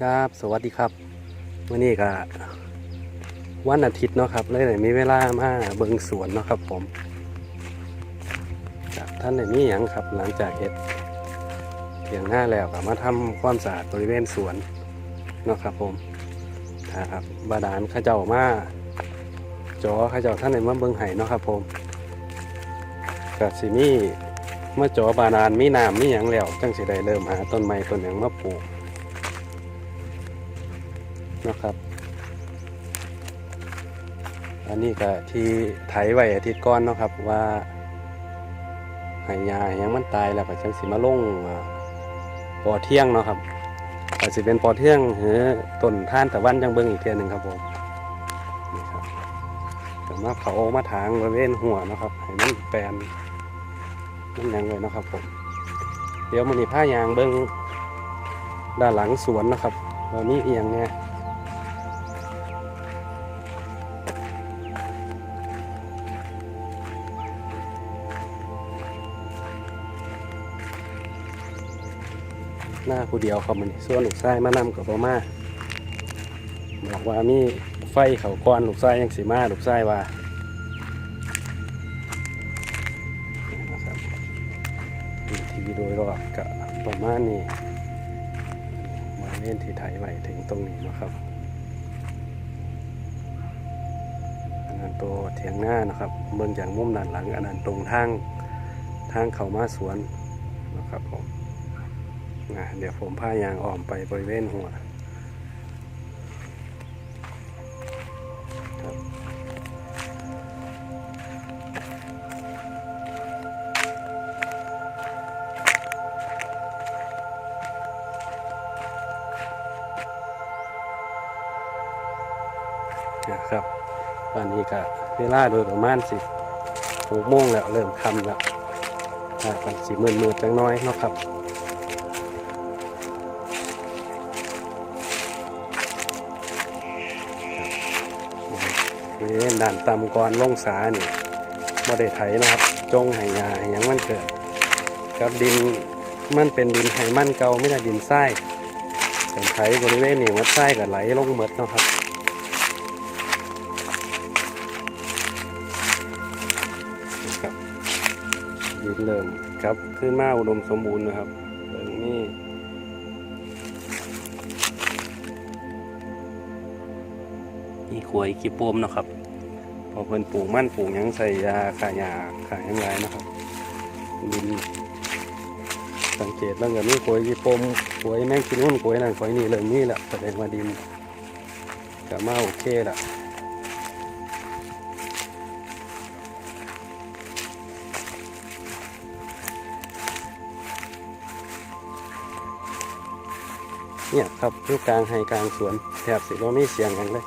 ครับสวัสดีครับวันนี้ก็วันอาทิตย์เนาะครับเลยได้มีเวลามาเบิงสวนเนาะครับผมท่านได้มีอย่างครับหลังจากเฮ็ดเถียงหน้าแล้วก็มาทำความสะอาดบริเวณสวนเนาะครับผมครับบาดาลข้าเจ้ามาจอข้าเจ้าท่านได้มาเบิงไห้เนาะครับผมกับสิมีเมื่อจอบาดาลมีน้ำมีหยังแล้วจังสิได้เริ่มหาต้นไม้ต้นหยังมาปลูก นะครับ อันนี้ก็ที่ไถไว้อาทิตย์ก่อนเนาะครับว่าไหยาหยังมันตายแล้วก็จังสิมาลงอ่าปอเที่ยงเนาะครับก็สิเป็นปอเที่ยงหรือต้นท่านตะวันจังเบิ่งอีกเทียหนึ่งครับผมนี่ครับแต่มาเผามาถางบริเวณหัวนะครับให้มันแปลนมันยังเลยนะครับผมเดี๋ยวมันนี่ผ้ายางเบิ่งด้านหลังสวนนะครับเรามีเอียงเนี่ย หน้าผู้เดียวครับมันส่วนลูกชายมานำกับพ่อมาบอกว่ามีไฟเขาก้อนลูกชายยังสีมาลูกชายว่าทีวีโดยรอบกับประมาณนี้มาเล่นที่ไทยไว้ถึงตรงนี้นะครับอันนั้นตัวเถียงหน้านะครับเบื้องจากมุมด้านหลังอันนั้นตรงทางทางเขามาสวนนะครับผม นะเดี๋ยวผมพายางอ้อมไปบริเวณหัวครับนะครับตอนนี้ก็เวลาโดยประมาณสิหกโมงแล้วเริ่มคำแล้วอ่ากันสีมืดมืดจังน้อยเนาะครับ บริเวณด่านตำกรล่องสานี่บ่ได้ไถนะครับ จงไหยาให้หยังมันเกิดกับดินมันเป็นดินไหมันเก่าไม่ได้ดินทรายเป็นไถบริเวณนี้วัดทรายกับไหลลงหมดนะครับครับดินเริ่มครับขึ้นมาอุดมสมบูรณ์นะครับ มีขวยขี้โปมเนาะครับพอเพิ่นปลูกมั่นปลูกยังใส่ยาขายาขายยังไรนะครับดินสังเกตแล้วก็มีขวยขี้โปมขวยแมงกินนุ่นขวยนั่นขวยนี่เริ่มมีแล้วแสดงว่าดินก็มาโอเคละเนี่ยครับอยู่กลางไฮกลางสวนแถบสิว่ามีเสียงอย่างเลย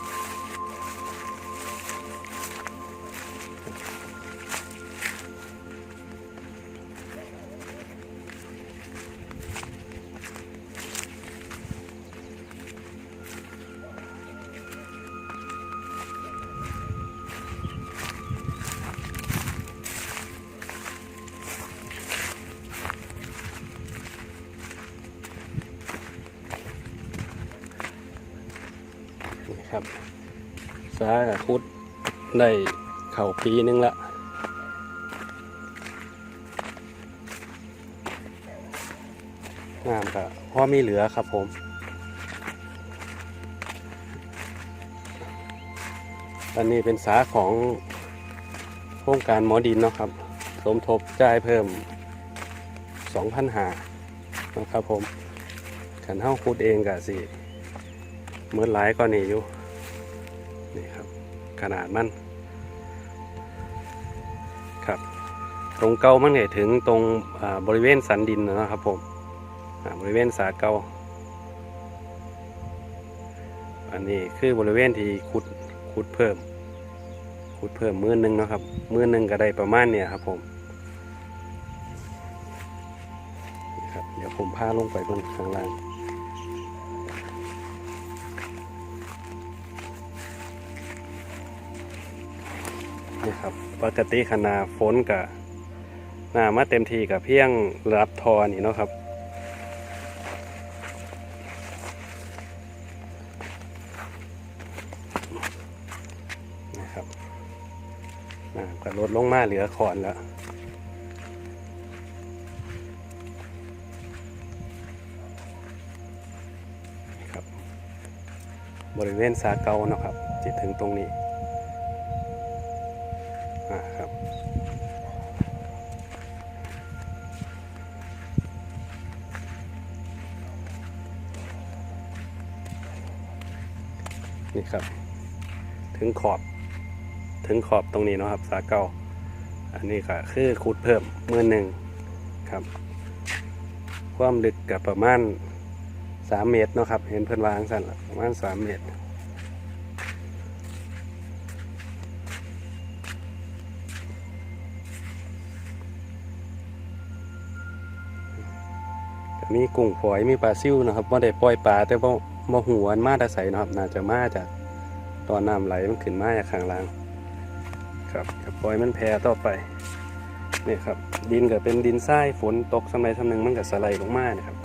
สาคุดได้เข่าปีนึงละงามครับพอมีเหลือครับผมอันนี้เป็นสาของโครงการหมอดินเนาะครับ สมทบจ่ายเพิ่ม 2,000หานะครับผมขันเท้าคุดเองกะสิเมื่อหลายก็นี่อยู่ ขนาดมันครับ ตรงเกามันเนี่ยถึงตรงบริเวณสันดินนะครับผมบริเวณสาเกาอันนี้คือบริเวณที่ขุดขุดเพิ่มขุดเพิ่มมือหนึงนะครับมือหนึงก็ได้ประมาณเนี่ยครับผมครับเดี๋ยวผมพาลงไปบนข้างล่าง ปกติขนาฝนกับหน้ามาเต็มทีกับเพียงรับทอนี่เนาะครับนะครับก็ลดลงมาเหลือขอนแล้วบบริเวณสาเกานะครับจิตถึงตรงนี้ ขอบ ถึงขอบตรงนี้เนาะครับสาเกาอันนี้ก็คือขุดเพิ่มมือหนึ่งครับ ความลึกกับประมาณสามเมตรเนาะครับ เห็นเพื่อนวางสั่นละประมาณสามเมตรมีกุ้งฝอยมีปลาซิ่วนะครับว่าได้ปล่อยปลาแต่ว่าบ่หูวมาต่ใสนะครับ น่าจะมาจาก อนน้ำไหลมันขึ้นมาจากข้างล่างครับก็ปล่อยมันแพร่ต่อไปนี่ครับดินก็เป็นดินทรายฝนตกสมัยทำหนึ่งมันก็สไลด์ลงมานะครับ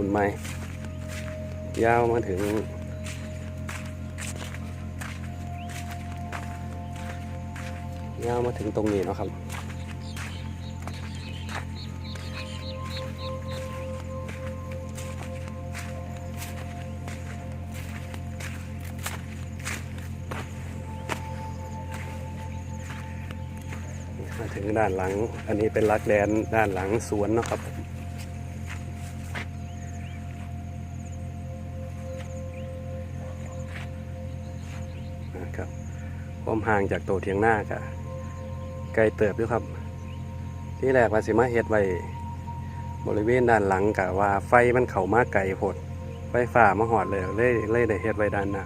ขุนไม้ยาวมาถึงยาวมาถึงตรงนี้เนาะครับมาถึงด้านหลัง อันนี้เป็นลักแดนด้านหลังสวนเนาะครับนะครับ ผมห่างจากตัวเทียงหน้าก็ไกลเติบด้วยครับ ที่แรกว่าสิมาเฮ็ดไว้บริเวณด้านหลังกะว่าไฟมันเข่ามาไกลโพดไฟฟ้ามาหอดเลยเลยเลยได้เฮ็ดไว้ด้านหน้า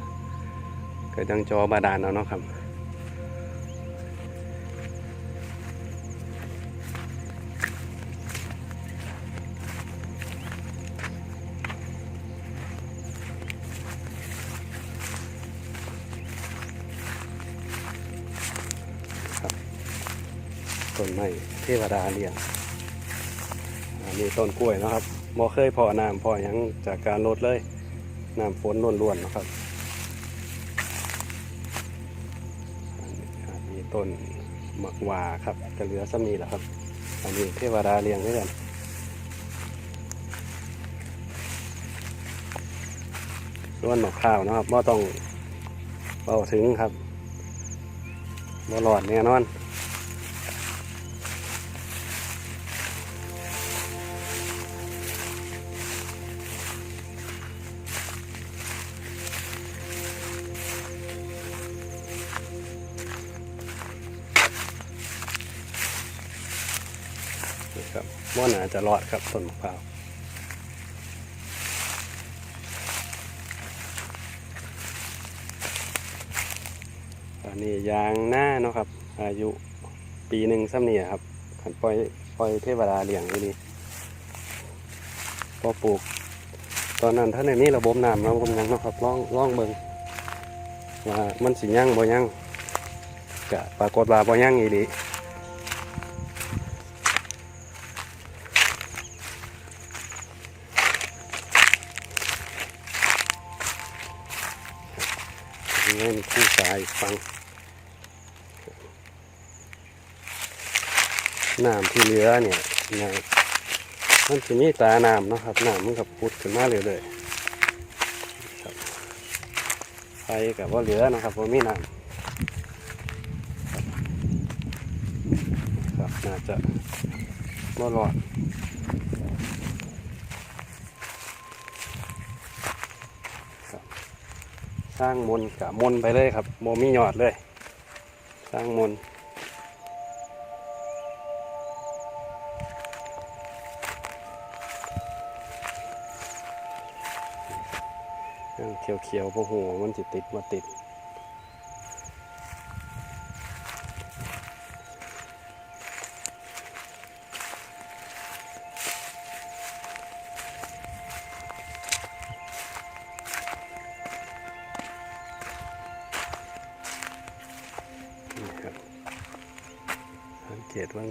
ก็จังจอบาดาลเอาเนาะครับ เทวดาเลี้ยงอันนี้ต้นกล้วยนะครับบ่เคยพอน้ำพอยังจากการลดเลยน้ำฝนล้วนๆนะครับอันนี้ต้นมะหว่าครับกระเหลือสมีแหละครับ อันนี้เทวดาเลี้ยงด้วยกันส่วนมะพร้าวนะครับบ่ต้องเบาถึงครับบ่หลอดแน่นอน ว่าน่าจะรอดครับต้นมะพร้าวตอนนี้ยางหน้าเนาะครับ อายุปีหนึ่งซ้ำเนี่ยครับขันปล่อยปล่อยเทวดาเลี้ยงอยู่ดีพอปลูก ตอนนั้นท่านในนี้ระบบน้ำเรากำลังเนาะครับล่องล่องเบิงว่ามันสิยั่งบ่ยั่งกะปรากฏว่าบ่ยั่งอีหลี คู่สายฟังน้ำที่เหลือเนี่ยนะมันจะมีตาน้ำนะครับน้ำมันกับพุดขึ้นมาเรื่อยๆครับไฟกับว่าเหลือนะครับว่ามีน้ำครับน่าจะบ่รอดครับ ส ร้างมนกับมนไปเลยครับโมมีหยอดเลย สร้างมนเขียวเขียวๆพวกหัวมันติดติดมาติด เกตว่า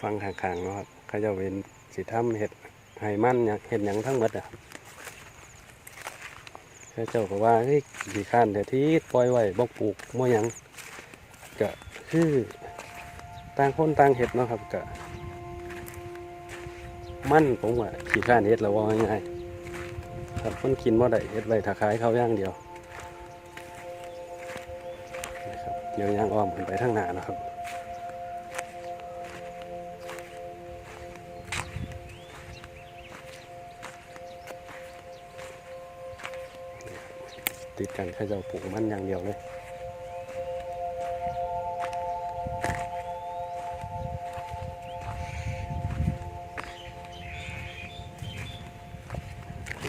ฟังข้างๆเนาะครับเขาจะเว้นสิทำเห็ดไห้มันเห็ดหยังทั้งหมดอะเขาเจ้าก็ว่าเฮ้ยดีข้านแต่ที่ปล่อยไว้บ่ปลูกบ่หยังก็คือต่างคนต่างเห็ดเนาะครับก็มันผมว่าขี้ข้านเห็ดแล้วว่าง่ายๆครับคนกินบ่ได้เห็ดไว้ถ้าขายเขาย่างเดียวนะครับเดี๋ยวยางอ้อมขึ้นไปทางหน้านะครับ ติดกันแค่จะปลูกมันอย่างเดียวเลย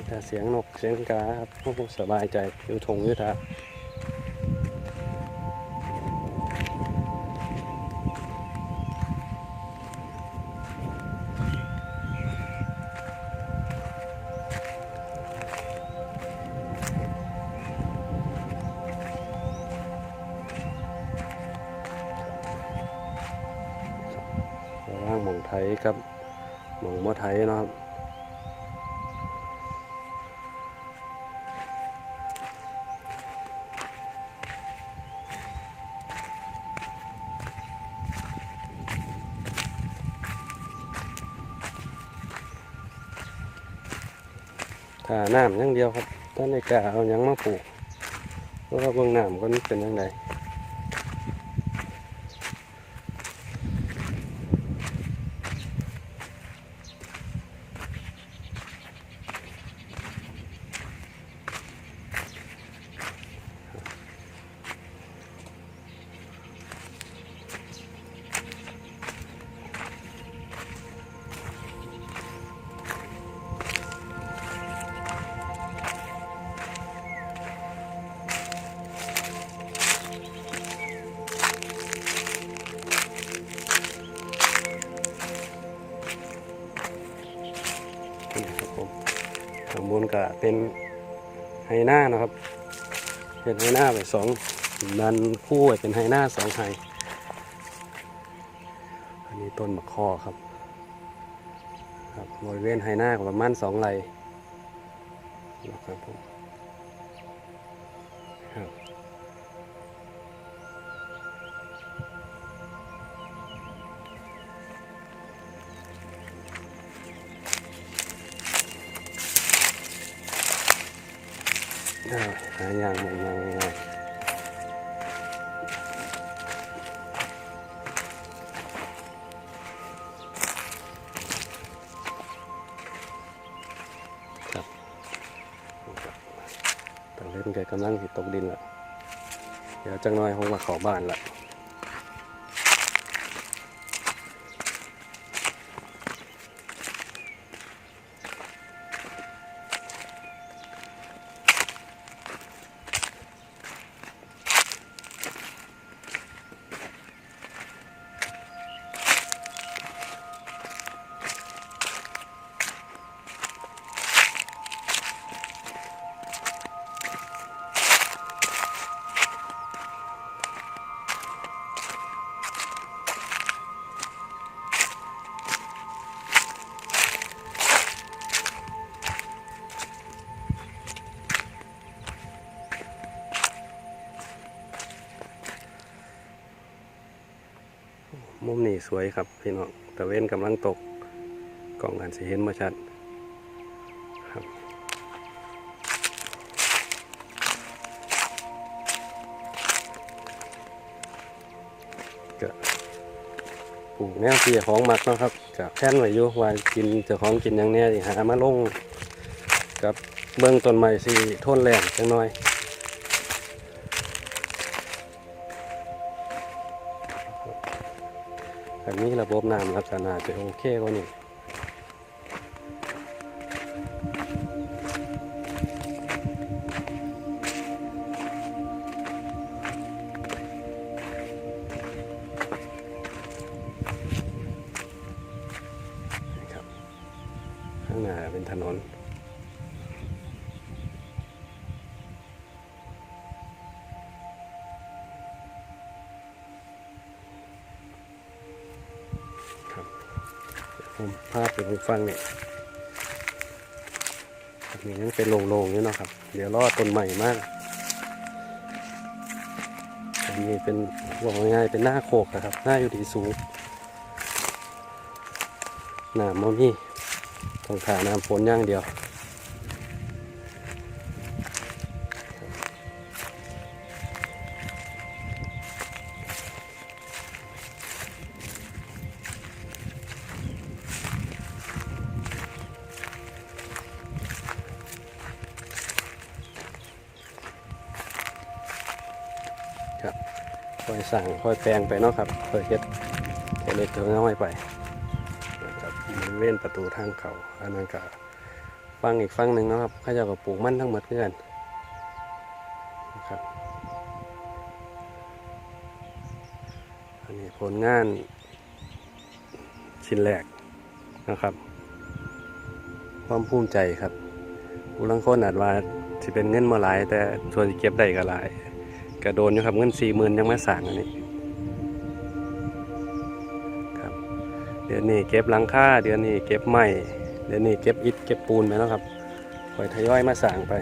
แต่เสียงนกเสียงกาครับพวกสบายใจอยู่ทงยู่ทา ถ้าน้ำอย่างเดียวครับต้นในกาเอายังมาปลูกเพราะว่าเบื้องน้ำก็เป็นยังไง เป็นไฮหน้านะครับเป็นไฮหน้าไปสองดันคู่ไว้เป็นไฮหน้าสองไฮอันนี้ต้นมะคอครับครับบริเวณไฮหน้าประมาณสองไร่นะครับผมครับ หาอย่างหนึ่งอย่างง่ายครับตอนเล่นแกกำลังสิตกดินละเดี๋ยวจังน้อยคงมาขอบ้านละ มุมนี้สวยครับพี่น้องตะเวนกำลังตกกล่องกันสิเห็นมาชัดครับก็ปลูกแนวเสียของหมักนะครับกับแค่นไว้อยู่ว่ากินเจ้าของกินอย่างเนี้ยหามาลงกับเบื้องต้นใหม่สิทนแรงจังน้อย แบบนี้ระบบน้ำลักษณะจะโอเคกว่านี้ ภาพไปฟังเนี่ยอันนี้ยังเป็นโล่งๆอยู่เนาะครับ เดี๋ยวรอต้นใหม่มากอันนี้เป็นบอกง่ายๆเป็นหน้าโคกนะครับ หน้าอยู่ที่สูงน้ำมันมีต้องขาน้ำฝนอย่างเดียว ค่อยสั่งค่อยแปลงไปเนาะครับค่อยเฮ็ดแค่เล็กเท่าน้อยไปนะครับบริเวณประตูทางเขาอันนั้นก็ฟังอีกฟังหนึ่งนะครับข้าเจ้าก็ปลูกมันทั้งหมดเพื่อนนะครับอันนี้ผลงานชิ้นแรกนะครับ ความภูมิใจครับผู้ลังคนอาจว่าสิเป็นเงินมาหลาย แต่ส่วนที่เก็บได้ก็หลาย กระโดนอยู่ครับเงินสี่หมื่นยังมาสั่งอันนี้ครับเดือนนี้เก็บหลังค่าเดือนนี้เก็บไม้เดือนนี้เก็บอิฐเก็บปูนไปแล้วครับคอยทยอยมาสั่งไป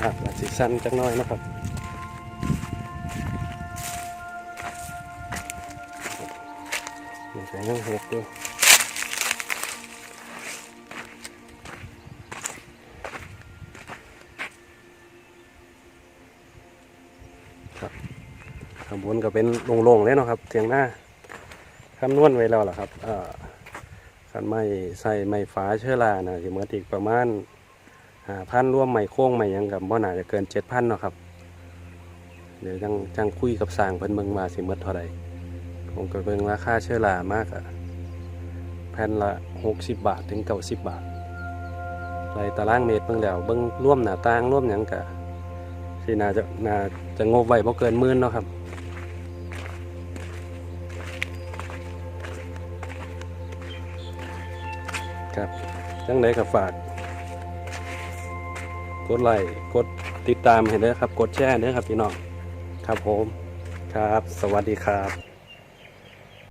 ครับสิสั้นจักน้อยนะครับ ยังหกอยู่ครับข้างบนก็เป็นโล่งๆเลยเนาะครับเทียงหน้าคำนวณไว้แล้วล่ะครับเอ่อคันไม่ใส่ไม้ฟ้าเชื้อรานะสิเมื่ออีกประมาณหาพันร่วมไม้โค้งไม้ยังกับบ่หนาจะเกินเจ็ดพันเนาะครับ เดี๋ยวจังจังคุยกับสางเพิ่นเบิ่งว่าสิเมื่อเท่าใด ผมก็เบิ่งราคาเชื้อรามากอะแผ่นละ 60 บาทถึง90บาทไรตารางเมตรเบิ่งแล้วเบิ่งร่วมหน้าต่างร่วมหยังกะสิน่าจะน่าจะงบไว้บ่เกินหมื่นเนาะครับครับจังไดก็ฝาก กดไลค์กดติดตามให้เด้อครับ กดแชร์เด้อครับพี่น้อง ครับผม ครับ สวัสดีครับ